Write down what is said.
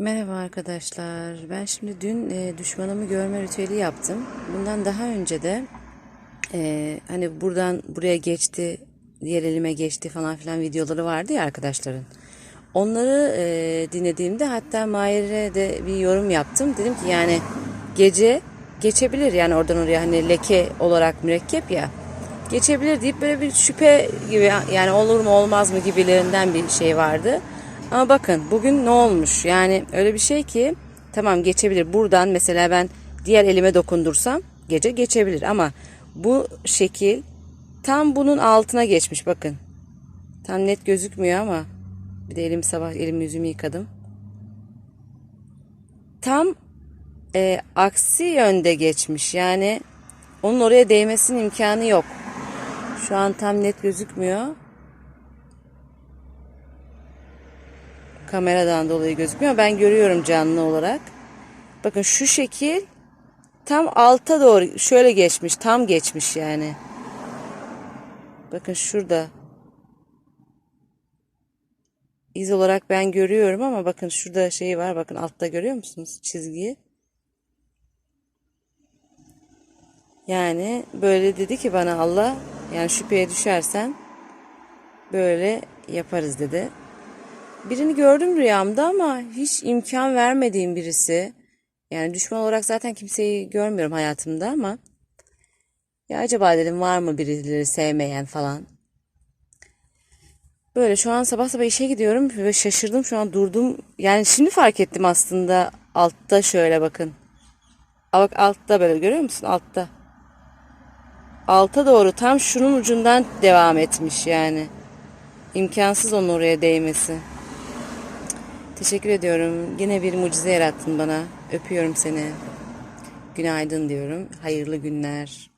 Merhaba arkadaşlar. Ben şimdi dün e, düşmanımı görme ritüeli yaptım. Bundan daha önce de e, hani buradan buraya geçti, diğer elime geçti falan filan videoları vardı ya arkadaşların. Onları e, dinlediğimde hatta Mahir'e de bir yorum yaptım. Dedim ki yani gece geçebilir yani oradan oraya hani leke olarak mürekkep ya geçebilir deyip böyle bir şüphe gibi yani olur mu olmaz mı gibilerinden bir şey vardı. Ama bakın bugün ne olmuş? Yani öyle bir şey ki tamam geçebilir. Buradan mesela ben diğer elime dokundursam gece geçebilir ama bu şekil tam bunun altına geçmiş bakın. Tam net gözükmüyor ama bir de elim sabah elimi yüzümü yıkadım. Tam e, aksi yönde geçmiş. Yani onun oraya değmesinin imkanı yok. Şu an tam net gözükmüyor. Kameradan dolayı gözükmüyor. Ben görüyorum canlı olarak. Bakın şu şekil tam alta doğru şöyle geçmiş. Tam geçmiş yani. Bakın şurada. İz olarak ben görüyorum ama bakın şurada şey var. Bakın altta görüyor musunuz çizgiyi? Yani böyle dedi ki bana Allah yani şüpheye düşersen böyle yaparız dedi. Birini gördüm rüyamda ama hiç imkan vermediğim birisi. Yani düşman olarak zaten kimseyi görmüyorum hayatımda ama ya acaba dedim var mı birileri sevmeyen falan. Böyle şu an sabah sabah işe gidiyorum ve şaşırdım şu an durdum. Yani şimdi fark ettim aslında altta şöyle bakın. Bak altta böyle görüyor musun altta. Alta doğru tam şunun ucundan devam etmiş yani. İmkansız onun oraya değmesi. Teşekkür ediyorum. Yine bir mucize yarattın bana. Öpüyorum seni. Günaydın diyorum. Hayırlı günler.